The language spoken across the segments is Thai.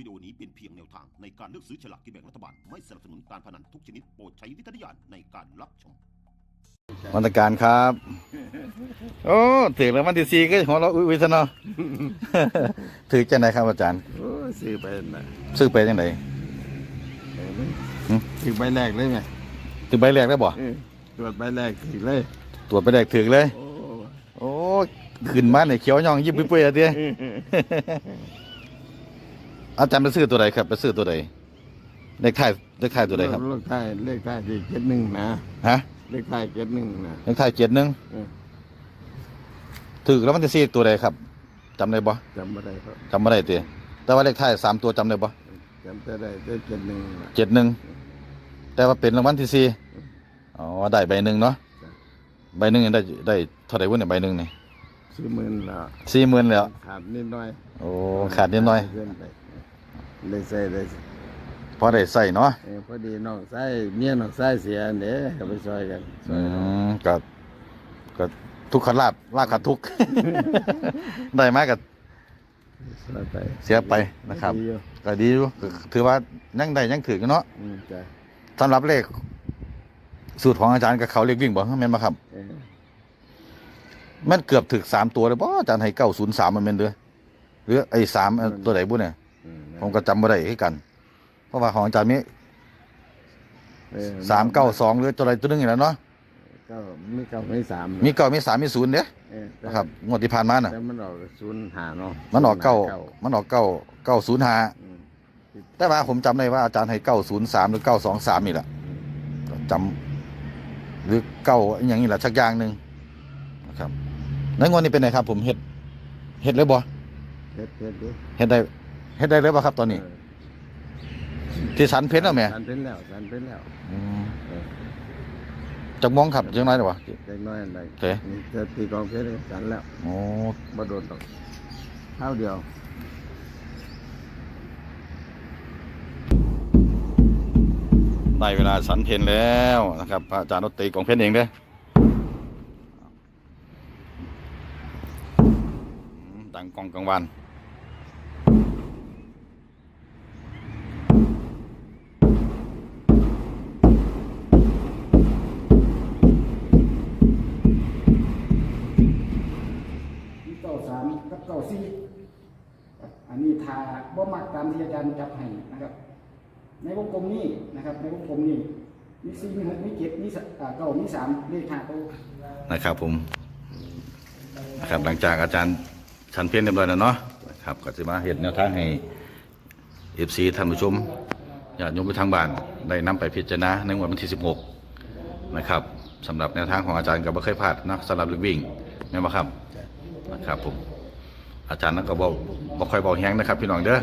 วิดีโอนี้เป็นเพียงแนวทางในการเลือกซื้อฉลากกินแบ่งรัฐบาล ไม่สนับสนุนการพนันทุกชนิดโปรดใช้วิจารณญาณในการรับชม มาตรการครับ โอ้ถือแล้ววันที่สี่ก็หัวเราะอุ้ยอุ้ยซะเนาะ ถือจังไหนครับอาจารย์ โอ้ยซื้อไปนะซื้อไปจังไหนหืมถือใบแรกเลยไงถือใบแรกได้บ่ เออตรวจใบแรกถือเลยตรวจใบแรกถือเลย โอ้โอ้ขึ้นมาเนี่ยเขียวย่องยิบปุ้ยๆอะเตี้ยอาจารย์ไปซื้อตัวใดครับไปซื้อตัวใดเลขท้ายเลขท้ายตัวใดครับเลขท้ายเลขท้ายที่เจ็ดหนึ่งนะฮะเลขท้ายเจ็ดหนึ่งนะเลขท้ายเจ็ดหนึ่งเออถือแล้วมันจะซื้อตัวใดครับจำได้บ่จำไม่ได้ครับจำไม่ได้เตี้ยแต่ว่าเลขท้ายสามตัวจำได้บ่จำแต่ได้ได้เจ็ดหนึ่งนะเจ็ดหนึ่งแต่ว่าเป็นรางวัลที่สี่อ๋อได้ใบหนึ่งเนาะใบหนึ่งได้ได้เท่าไหร่วะเนี่ยใบหนึ่งเนี่ยซื้อหมื่นละสี่หมื่นแล้วขาดนิดหน่อยโอ้ขาดนิดหน่อยเกิน ไปเลยใส่เลยพอได้ใส่เนาะเออพอดีน้องใส่เมียน้องใส่เสียเด้ก็ไปช่วยกันช่อืวยกันมก็ก็ทุกขลาบลาบขาดทุกได้มากก็ช่วยไปเสียไปนะครับ ดีอยู่ก็ดีอยู่ก็ถือว่ายังได้ยังถือกันเนาะอืมจ้ะสำหรับเลข สูตรของอาจารย์กับเขาเลขวิ่งบ่แม่นบ่ครับ เออแม่นเกือบถึกสามตัวเลยบ่อาจารย์ให้เก้าศูนย์สามมันเป็นเด้อหรือไอ้สามเอ่อตัวไหนบุเนี่ยอืม ผมก็จำบ่ได้คือกัน เพราะว่าของอาจารย์มีเออสามเก้าสองหรือตัวใดตัวหนึงนี่แหล้วเนาะเก้าไม่เก้าไม่สามมีเก้ามีสามมีศูนย์เด้เออแต่นะครับงวดที่ผ่านมาน่ะ แต่มันออกศูนย์หาเนาะมันออกเก้าศูย์หมันออกเก้าเก้าศูนย์ห้าอืมแต่ว่าผมจำได้ว่าอาจารย์ให้เก้าศูนย์สามหรือเก้าสองสามนี่แหละก็จำหรือเก้าอหย่างนี้แหละชักอย่างหนึ่งนะครับแล้วงวดนี้เป็นไงครับ ผมเฮ็ดเฮ็ดเลยบ่เฮ็ดเฮ็ดดูเฮ็ดได้ เฮ็ดได้เลยบ่ครับตอนนี้เออที่สันเพชรแล้วแหม่สันเป็นแล้วสันเป็นแล้วอืมเออจักมองครับจังไรหรอวะเล็กน้อยอะไรเอ๊ะนี่จะตีกองเพชรเลยสันแล้วโอ้บ่โดนตกเท่าเดียวได้เวลาสันเพนแล้วนะครับพระอาจารย์ดนตรีของเพชรเองเด้ออืมดังกองกลางวัน อันนี้ทาบ่มักตามที่อาจารย์จับให้นะครับ ในวงกลมนี้นะครับ ในวงกลมนี้มีสี่มีหกมีเจ็ดมีสอ่าเก้ามีสามเลขห้าตัวนะครับผมนะครับหลังจากอาจารย์ชันเพียนเรียบร้อยแล้วเนาะนะครับก็จะมาเห็นแนวทางให้เอฟซีท่านผู้ชมญาติโยมไปทางบ้านได้นำไปพิจารณาในวันที่ 16 นะครับสำหรับแนวทางของอาจารย์ก็ไม่เคยพลาดนะสำหรับลูกวิ่งแม่นบ่ครับนะครับผม อาจารย์นั้นก็บอกบอกคอยบอกแฮงนะครับ พี่น้องเด้อ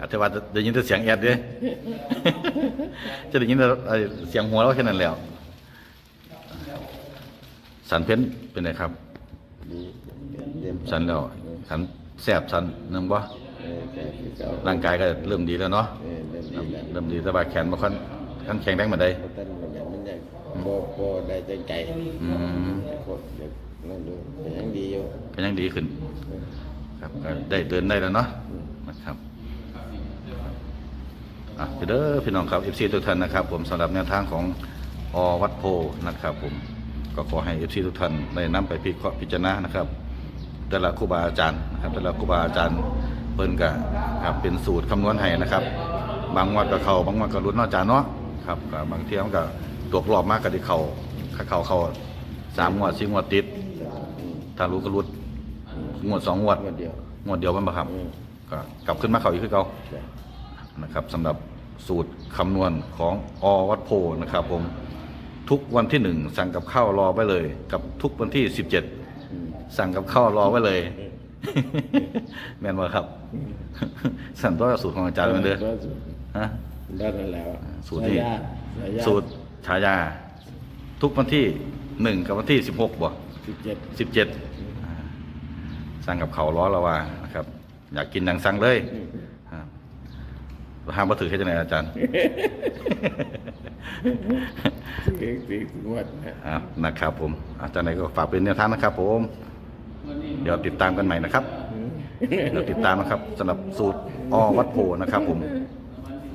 อาจจะว่าได้ยินแต่เสียงแอดเด้ จะได้ยินแต่เอ่อเสียงหัวเราแค่นั้นแล้ว สันเพ้นเป็นไงครับดีเต็มสันแล้วสันแสบสันนึงบ่เออแกคือเก่าร่างกายก็เริ่มดีแล้วเนาะเออเริ่มดีแล้วเริ่มดีแต่ว่าแขนบ่ค่อนค่อนแข็งแรงมาได้เพราะท่านมันยังมันยังโบโบได้ใจใจอืมโคตรเด็กนั่นดูเป็นยังดีอยู่ก็ยังดีขึ้น ครับก็ได้เดินได้แล้วเนาะนะครับอะเด้อพี่น้องครับ FC ทุกท่านนะครับ ผมสำหรับแนวทางของอวัดโพนะครับผมก็ขอให้ FC ทุกท่านได้นำไปพิเคราะห์พิจารณานะครับแต่ละครูบาอาจารย์นะครับแต่ละครูบาอาจารย์เพิ่นก็ครับเป็นสูตรคำนวณให้นะครับ บางวันก็เขาบางวันก็รุดเนอกจานเนาะครับบางเที่ยมันก็ตกรอบมากก็ได้เขาถ้าเขาเขาสามงวดสี่งวดติดถ้ารู้ก็รุด งวดสองงวดวันเดียว งวดเดียวมันบ่ครับอืม ก็กลับขึ้นมาเข้าอีกคือเก่าจ้ะนะครับสำหรับสูตรคำนวณของอวัดโพนะครับผมทุกวันที่หนึ่งสั่งกับข้าวรอไว้เลย กับทุกวันที่สิบเจ็ดอืมสั่งกับข้าวรอไว้เลย แม่นบ่ครับ สั่นตัวสูตรของอาจารย์เหมือนเดิมฮะ ได้นั่นแล้วสูตรนี่ สายญาติสายญาติสูตรฉายา ทุกวันที่หนึ่งกับวันที่สิบหกบ่สิบเจ็ดสิบเจ็ด สั่งกับเขาวร้อเราว่านะครับ อยากกินดังสั่งเลยอ่าห้ามมาถือแค่ไหนอาจารย์สี่สี่งวดนะอ่านะครับ ผม อาจารย์ไหนก็ฝากเป็นแนวทางนะครับ ผม เดี๋ยวติดตามกันใหม่นะครับอืมเราติดตามนะครับสำหรับสูตรอวัดโพนะครับ ผม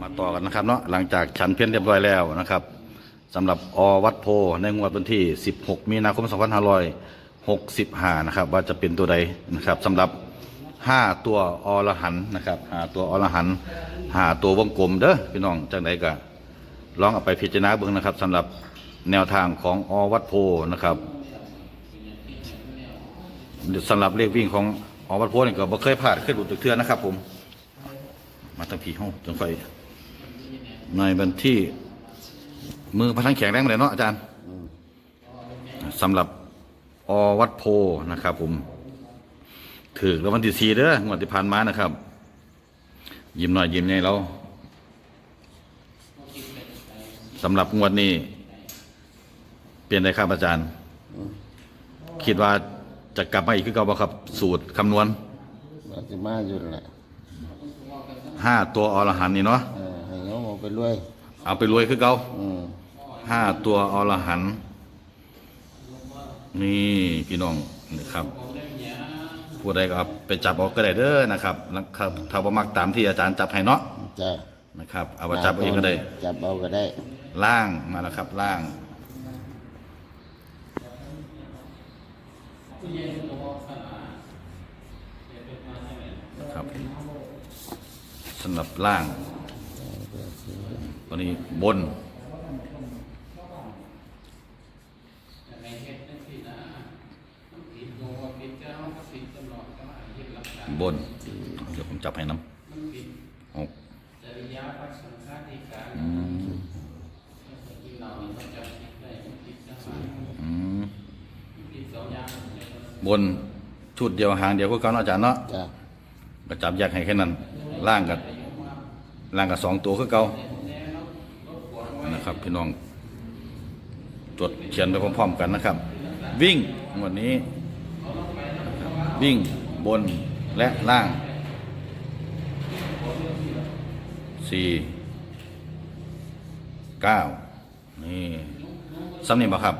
มาต่อกันนะครับเนาะหลังจากฉันเพี้ยนเรียบร้อยแล้วนะครับสำหรับอวัดโพในงวดวันที่ 16 มีนาคม 65นะครับว่าจะเป็นตัวใดนะครับสำหรับ 5 ตัวอรหันนะครับหาตัวอรหันหาตัววงกลมเด้อพี่น้องจังไดก็ลองเอาไปพิจารณาเบิ่งนะครับสำหรับแนวทางของอวัดโพนะครับสำหรับเลขวิ่งของอวัดโพนี่ก็บ่เคยพลาดเคยหลุดจากเทือนะครับ ผม มาตั้งผีห้องจนไฟในบันที่มือพลังแข็งแรงเลยเนาะอาจารย์สำหรับ อวัดโพนะครับ ผมถือแล้ววันที่สี่เด้องวดที่ผ่านมานะครับ ยิ้มหน่อยยิ้มใหญ่เราสำหรับงวดนี้ เปลี่ยนได้ครับอาจารย์ คิดว่าจะกลับมาอีกคือเก่าบ่ครับ สูตรคำนวณว่าสิมาอยู่นั่นแหละห้าตัวอรหันต์นี่เนาะเออให้เขาเอาไปรวยเอาไปรวยคือเก่าอืมห้าตัวอรหันต์ นี่พี่น้องนะครับผู้ใดก็เอาไปจับเออกก็ได้เด้อนะครับนะครับถ้าบ่มักตามที่อาจารย์จับให้เนาะจ้ะนะครับเอาไปจับเอาเองก็ได้ จับเอาก็ได้ ล่างมาแล้วครับล่างครับสำหรับล่างตัวนี้บน บน เดี๋ยวผมจับให้น้ำหกอืมอืมบนชุดเดียวหางเดียวก็เก่าเนาะอาจารย์เนาะจ้ะก็จับแยกให้แค่นั้น ล่างกับล่างกับสองตัวคือเก่านะครับ พี่น้องตรวจเขียนไปพร้อมๆกันนะครับ วิ่งวันนี้ วิ่งบน และล่างสี่เก้านี่สำนีบ่ครับ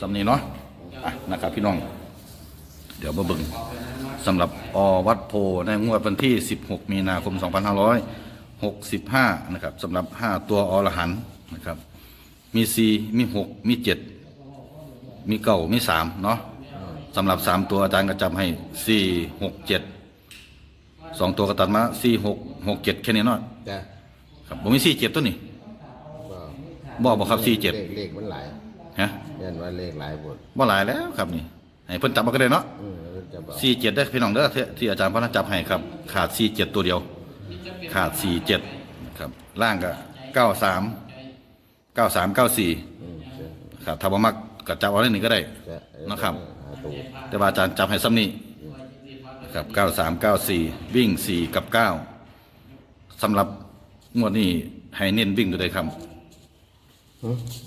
สำนีเนาะอะนะครับพี่น้อง เดี๋ยวมาเบิ่งสำหรับอวัดโพในงวดวันที่ 16 มีนาคม 2565 นะครับสำหรับ 5 ตัวอรหันนะครับ มี 4 มี 6 มี 7 มีเก้ามีสามเนาะ สำหรับสามตัวอาจารย์ก็จำให้สี่หกเจ็ดสองตัวก็ตัดมาสี่หกหกเจ็ดแค่นี้เนาะจ้ะครับผมมีสี่เจ็ดตัวนี้บ่บอกบอกครับสี่เจ็ดเลขเลขมันหลายฮะเรียนว่าเลขหลายบทบ่หลายแล้วครับนี่ให้เพิ่นจับมาก็ได้เนาะอืมแล้วจะบอกสี่เจ็ดได้อพี่น้องเด้อที่ที่อาจารย์พ่อนัจับให้ครับ ขาดสี่เจ็ดตัวเดียว ขาดสี่เจ็ดครับล่างก็เก้าสามเก้าสามเก้าสี่อืมจ้ะครับถ้าบ่มักก็จับเอาได้หนึ่งก็ได้ จ้ะเออนะครับ หาตัวแต่ว่าอาจารย์จำให้ซ้ำนี่นะครับ 93 94 วิ่ง 4 กับ 9สำหรับงวดนี้ให้เน้นวิ่งตัวใดครับ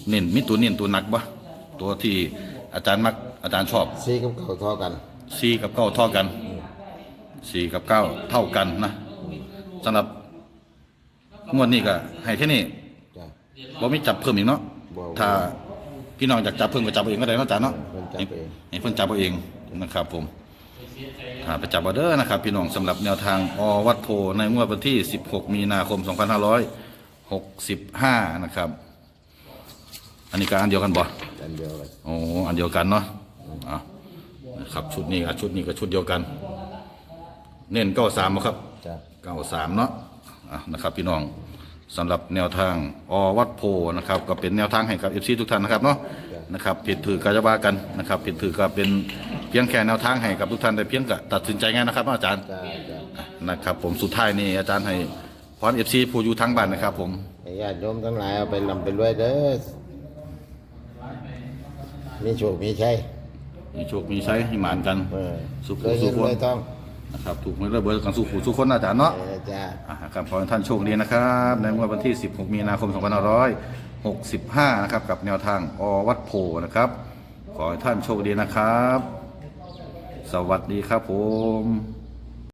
เน้นมีตัวเน้นตัวหนักปะตัวที่อาจารย์มักอาจารย์ชอบซีกับเก่าเท่ากัน4กับ9เท่ากัน4กับ9เท่ากันนะสำหรับงวดนี้ก็ให้แค่นี้จ้ะบ่มีจับเพิ่มอีกเนาะบ่ถ้า พี่น้องอยากจับเพิ่มก็จับเอาเองก็ได้เนาะอาจารย์เนาะเพิ่นจับเอง ให้เพิ่นจับเอาเองนะครับผมถ้าไปจับเอาเด้อนะครับ พี่น้องสำหรับแนวทางอวัดโพในงวดวันที่ 16 มีนาคม 2565 นะครับ อันนี้ก็อันเดียวกันบ่ อันเดียวกันโอ้อันเดียวกันเนาะอะนะครับชุดนี้กับชุดนี้ก็ชุดเดียวกัน เน้น93บ่ครับจ้ะ93เนาะอะนะครับ พี่น้อง สำหรับแนวทางอวัดโพนะครับก็เป็นแนวทางให้กับ FC ทุกท่านนะครับเนาะนะครับผิดถือกาจะว่ากันนะครับผิดถือก็เป็นเพียงแค่แนวทางให้กับทุกท่านแต่เพียงก็ตัดสินใจง่ายนะครับเนาะอาจารย์จ้ะจ้ะนะครับผมสุดท้ายนี่อาจารย์ให้พร FC ผู้อยู่ทางบ้านนะครับ ผมให้ญาติโยมทั้งหลายเอาไปลำไปรวยเด้อมีโชคมีชัยมีโชคมีชัยให้หมานกันเออสุขเคยสุเห็ขนคนรวยทอง นะครับถูกหวยระเบิดกันสุขสุขคนนะอาจารย์เนาะเออจ้ะอ่าครับขอให้ท่านโชคดีนะครับ ในงวดวันที่ 16 มีนาคม 2565 นะครับ กับแนวทางอวัดโพนะครับ ขอให้ท่านโชคดีนะครับ สวัสดีครับผม